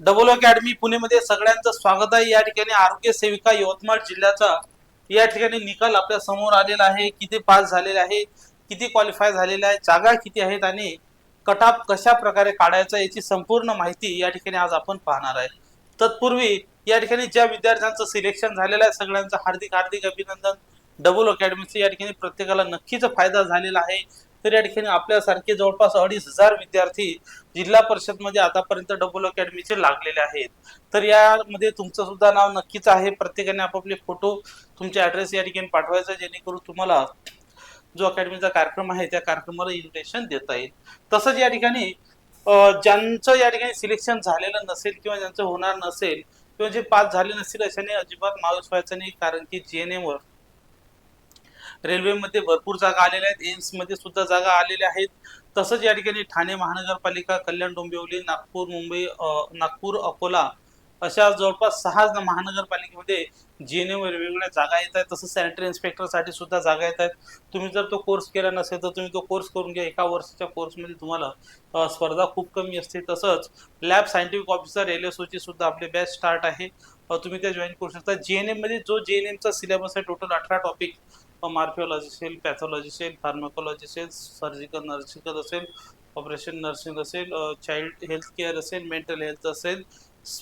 Double academy पुणेमध्ये सगळ्यांचं स्वागत आहे. या ठिकाणी आरोग्य सेविका यवतमाळ जिल्ह्याचा या ठिकाणी निकाल आपल्यासमोर आलेला आहे. किती पास झालेले आहे किती क्वालिफाय झालेले आहे जागा किती आहेत आणि कटाप कशा प्रकारे काढायचा याची संपूर्ण माहिती या ठिकाणी आज आपण पाहणार आहे. तत्पूर्वी या ठिकाणी ज्या विद्यार्थ्यांचं सिलेक्शन झालेलं आहे सगळ्यांचं हार्दिक हार्दिक अभिनंदन. डबल अकॅडमीचे या ठिकाणी प्रत्येकाला नक्कीच फायदा झालेला आहे. तर या ठिकाणी आपल्यासारखे जवळपास अडीच हजार विद्यार्थी जिल्हा परिषदमध्ये आतापर्यंत डबल अकॅडमीचे लागलेले आहेत. तर यामध्ये तुमचं सुद्धा नाव नक्कीच आहे. प्रत्येकाने आपापले फोटो तुमचे ऍड्रेस या ठिकाणी पाठवायचा जेणेकरून तुम्हाला जो अकॅडमीचा कार्यक्रम आहे त्या कार्यक्रमाला इन्व्हिटेशन देता येईल. तसंच या ठिकाणी ज्यांचं या ठिकाणी सिलेक्शन झालेलं नसेल किंवा ज्यांचं होणार नसेल किंवा जे पास झाले नसतील अशाने अजिबात माणूस व्हायचं नाही. कारण की जी एन वर रेल्वेमध्ये भरपूर जागा आलेल्या आहेत. एम्समध्ये सुद्धा जागा आलेल्या आहेत. तसंच या ठिकाणी ठाणे महानगरपालिका कल्याण डोंबिवली नागपूर मुंबई नागपूर अकोला अशा जवळपास सहा न- एन जीएनएम वेगवेगळ्या जागा येत आहेत. तसंच सॅनिटरी इन्स्पेक्टरसाठी सुद्धा जागा येत आहेत. तुम्ही जर तो कोर्स केला नसेल तर तुम्ही तो कोर्स करून घ्या. एका वर्षाच्या कोर्समध्ये तुम्हाला स्पर्धा खूप कमी असते. तसंच lab scientific officer L S ची सुद्धा आपले बॅच स्टार्ट आहे. तुम्ही त्या जॉईन करू शकता. जीएनएममध्ये जो जे एन एमचा सिलेबस आहे टोटल अठरा टॉपिक मार्फिओलॉजी असेल पॅथॉलॉजी असेल फार्माकोलॉजी असेल सर्जिकल नर्सिकल असेल ऑपरेशन नर्सिंग असेल चाइल्ड हेल्थ केअर असेल मेंटल हेल्थ असेल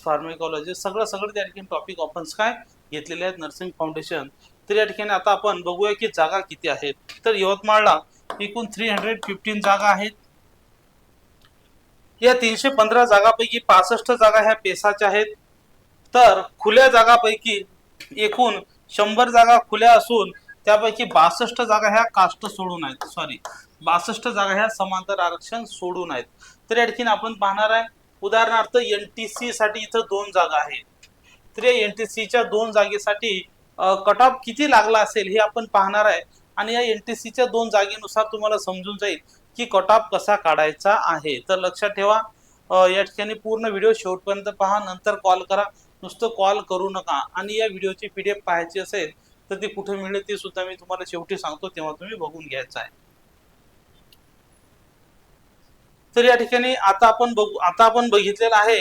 फार्मेकॉलॉजी सगळं सगळं त्या ठिकाणी टॉपिक आपण काय? घेतलेले आहेत नर्सिंग फाउंडेशन तर या ठिकाणी आता आपण बघूया की जागा किती आहेत तर यवतमाळला एकूण थ्री हंड्रेड फिफ्टीन जागा आहेत. या तीनशे पंधरा जागापैकी पासष्ट जागा ह्या पेसाच्या आहेत. तर खुल्या जागापैकी एकूण शंभर जागा खुल्या असून त्यापैकी बासष्ट जागा ह्या कास्ट सोडून आहेत. सॉरी बासष्ट जागा ह्या समांतर आरक्षण सोडून आहेत. तर या ठिकाणी आपण पाहणार आहे उदाहरणार्थ एनटीसी साठी इथं दोन जागा आहेत. तर या सीच्या दोन जागेसाठी कट ऑफ किती लागला असेल हे आपण पाहणार आहे. आणि या एन टी सीच्या दोन जागेनुसार तुम्हाला समजून जाईल की कट ऑफ कसा काढायचा आहे. तर लक्षात ठेवा या ठिकाणी पूर्ण व्हिडिओ शेवटपर्यंत पहा नंतर कॉल करा. नुसतं कॉल करू नका. आणि या व्हिडिओची पी डी एफ पाहायची असेल तर ते कुठे मिळेल ते सुद्धा मी तुम्हाला शेवटी सांगतो तेव्हा तुम्ही बघून घ्यायचं आहे. तर या ठिकाणी आता आपण बघू आता आपण बघितलेलं आहे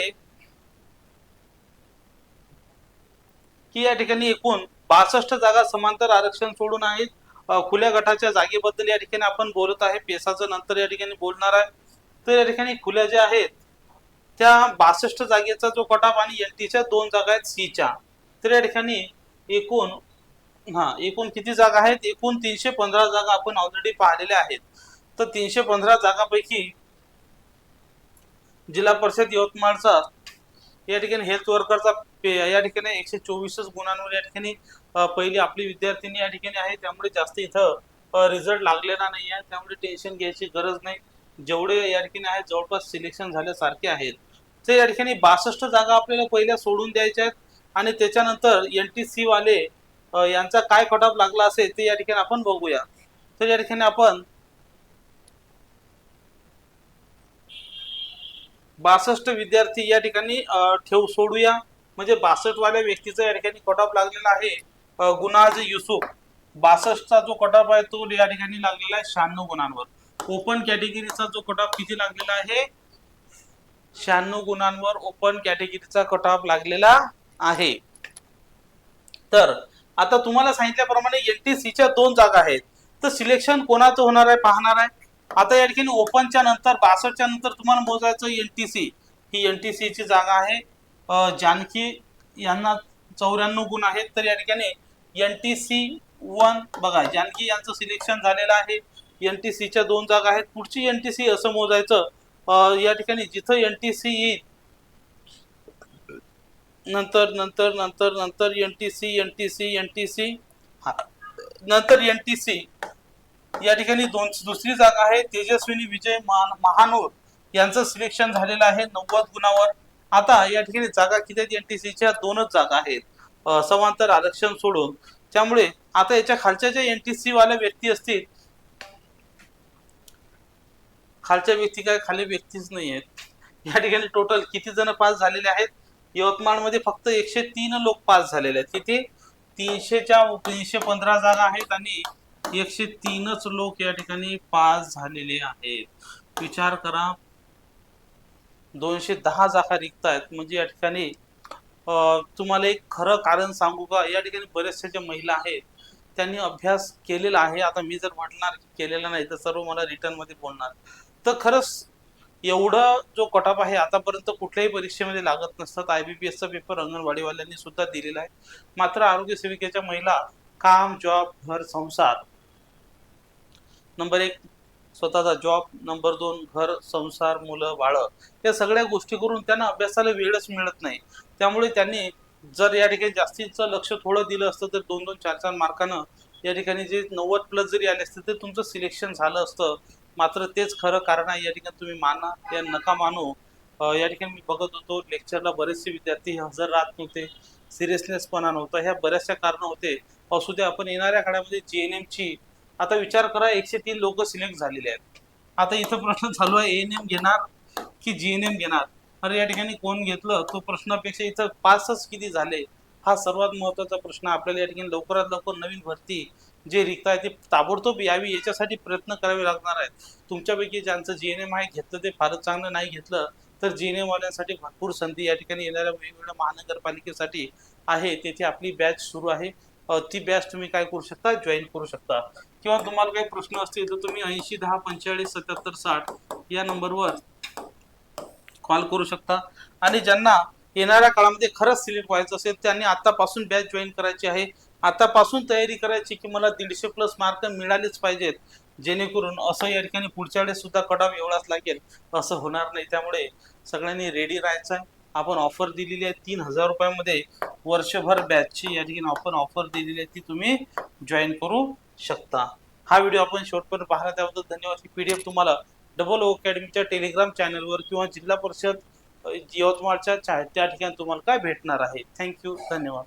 की या ठिकाणी एकूण बासष्ट जागा समांतर आरक्षण सोडून आहेत. खुल्या गटाच्या जागेबद्दल या ठिकाणी आपण बोलत आहे पेसाचं नंतर या ठिकाणी बोलणार आहे. तर या ठिकाणी खुल्या ज्या आहेत त्या बासष्ट जागेचा जो कटाप आणि एल टीच्या दोन जागा आहेत सीच्या. तर या ठिकाणी एकूण हा एकूण किती जागा आहेत? एकूण तीनशे पंधरा जागा आपण ऑलरेडी पाहिलेल्या आहेत. तर तीनशे पंधरा जागापैकी जिल्हा परिषद यवतमाळचा या ठिकाणी हेल्थ वर्करचा पे या ठिकाणी एकशे चोवीसच गुणांवर या ठिकाणी पहिली आपली विद्यार्थिनी या ठिकाणी आहे. त्यामुळे जास्त इथं रिझल्ट लागलेला नाही आहे. त्यामुळे टेन्शन घ्यायची गरज नाही. जेवढे या ठिकाणी आहेत जवळपास सिलेक्शन झाल्यासारखे आहेत. ते या ठिकाणी बासष्ट जागा आपल्याला पहिल्या सोडून द्यायच्या आहेत. आणि त्याच्यानंतर एन टी सी वाले यांचा काय कट ऑफ लागला असेल ते या ठिकाणी आपण बघूया. तर या ठिकाणी आपण बासष्ट विद्यार्थी या ठिकाणी ठेव सोडूया. म्हणजे बासष्टवाल्या व्यक्तीचा या ठिकाणी कट ऑफ लागलेला आहे. अ, गुनाज युसुफ. बासष्टचा जो कट ऑफ आहे तो या ठिकाणी लागलेला आहे शहाण्णव गुणांवर. ओपन कॅटेगरीचा जो कट ऑफ किती लागलेला आहे? शहाण्णव गुणांवर ओपन कॅटेगरीचा कट ऑफ लागलेला आहे. तर आता तुम्हाला सांगितल्याप्रमाणे एनटीसीच्या दोन जागा आहेत. तर सिलेक्शन कोणाचं होणार आहे पाहणार आहे. आता या ठिकाणी ओपनच्या नंतर बासष्टच्या नंतर तुम्हाला मोजायचं एनटीसी ही एन टी सीची जागा आहे. जानकी यांना चौऱ्याण्णव गुण आहेत. तर या ठिकाणी एनटीसी वन बघा जानकी यांचं सिलेक्शन झालेलं आहे. एनटीसीच्या दोन जागा आहेत. पुढची एनटीसी असं मोजायचं. या ठिकाणी जिथं एनटीसी येईल नंतर नंतर नंतर नंतर N T C N T C N T C हा. नंतर एन टी सी या ठिकाणी दोन दुसरी जागा आहे तेजस्विनी विजय मान- यांचं सिलेक्शन झालेलं आहे नव्वद गुणावर. आता या ठिकाणी जागा किती आहेत? एन टी सीच्या दोनच जागा आहेत. समांतर आरक्षण सोडून. त्यामुळे आता याच्या खालच्या ज्या एन टी सी वाल्या व्यक्ती असतील खालच्या व्यक्ती काय? खाली व्यक्तीच नाही आहेत या ठिकाणी टोटल किती जण पास झालेले आहेत? यवतमाळमध्ये फक्त एकशे तीन लोक पास झालेले आहेत. तिथे तीनशेच्या तीनशे पंधरा जागा आहेत आणि एकशे तीनच लोक या ठिकाणी पास झालेले आहेत. विचार करा दोनशे दहा जागा रिक्त आहेत म्हणजे या ठिकाणी तुम्हाला एक खरं कारण सांगू का? या ठिकाणी बऱ्याचशा ज्या महिला आहेत त्यांनी अभ्यास केलेला आहे. आता मी जर म्हटणार की केलेला नाही तर सर्व मला रिटर्नमध्ये बोलणार. तर खरंच एवढा जो कटअप आहे आतापर्यंत कुठल्याही परीक्षेमध्ये लागत नसतात. आय बी पी एसचा पेपर अंगणवाडीवाल्यांनी सुद्धा दिलेला आहे. मात्र आरोग्य सेविकेच्या महिला काम जॉब घर संसार. नंबर एक स्वतःचा जॉब नंबर दोन घर संसार मुलं बाळं. या सगळ्या गोष्टी करून त्यांना अभ्यासाला वेळच मिळत नाही. त्यामुळे त्यांनी जर या ठिकाणी जास्तीचं लक्ष थोडं दिलं असतं तर दोन दोन चार चार मार्कानं या ठिकाणी जे नव्वद प्लस जरी आले असते तर तुमचं सिलेक्शन झालं असतं. मात्र तेच खरं कारण आहे. या ठिकाणी तुम्ही माना या नका मानू. या ठिकाणी मी बघत होतो लेक्चरला बरेचसे विद्यार्थी हजर राहत नव्हते. सिरियसनेसपणा नव्हता. ह्या बऱ्याचशा कारणं होते. असू द्या आपण येणाऱ्या काळामध्ये जे एन एमची आता विचार करा एकशे तीन लोक सिलेक्ट झालेले आहेत. आता इथं प्रश्न चालू आहे एन एम घेणार की जी एन एम घेणार? अरे या ठिकाणी कोण घेतलं? तो प्रश्नापेक्षा इथं पासच किती झाले? हा सर्वात महत्त्वाचा प्रश्न आपल्याला या ठिकाणी लवकरात लवकर नवीन भरती जे रिक्त आहे ते ताबडतोब यावी याच्यासाठी प्रयत्न करावे लागणार आहेत. तुमच्यापैकी ज्यांचं जी एन एम आहे घेतलं ते फारच चांगलं नाही घेतलं तर जी एन एम वाल्यांसाठी भरपूर संधी या ठिकाणी येणाऱ्या वेगवेगळ्या महानगरपालिकेसाठी आहे. तेथे आपली बॅच सुरू आहे. ती बॅच तुम्ही काय करू शकता? जॉईन करू शकता. किंवा तुम्हाला काही प्रश्न असतील तर तुम्ही ऐंशी दहा पंचेचाळीस सत्याहत्तर साठ या नंबरवर कॉल करू शकता. आणि ज्यांना येणाऱ्या काळामध्ये खरंच सिलेक्ट व्हायचं असेल त्यांनी आतापासून बॅच जॉईन करायची आहे. आतापासून तयारी करायची की मला दीडशे प्लस मार्क मिळालेच पाहिजेत. जेणेकरून असं या ठिकाणी पुढच्या वेळेस सुद्धा कटाव एवढाच लागेल. असं होणार नाही. त्यामुळे सगळ्यांनी रेडी राहायचं आहे. आपण ऑफर दिलेली आहे तीन हजार रुपयामध्ये. वर्षभर बॅचची या ठिकाणी आपण ऑफर दिलेली आहे ती तुम्ही जॉईन करू शकता. हा व्हिडिओ आपण शेवटपर्यंत पाहला त्याबद्दल धन्यवाद. ही पी डी एफ तुम्हाला डबल ओ अकॅडमीच्या टेलिग्राम चॅनलवर किंवा जिल्हा परिषद यवतमाळच्या त्या ठिकाणी तुम्हाला काय भेटणार आहे. थँक्यू धन्यवाद.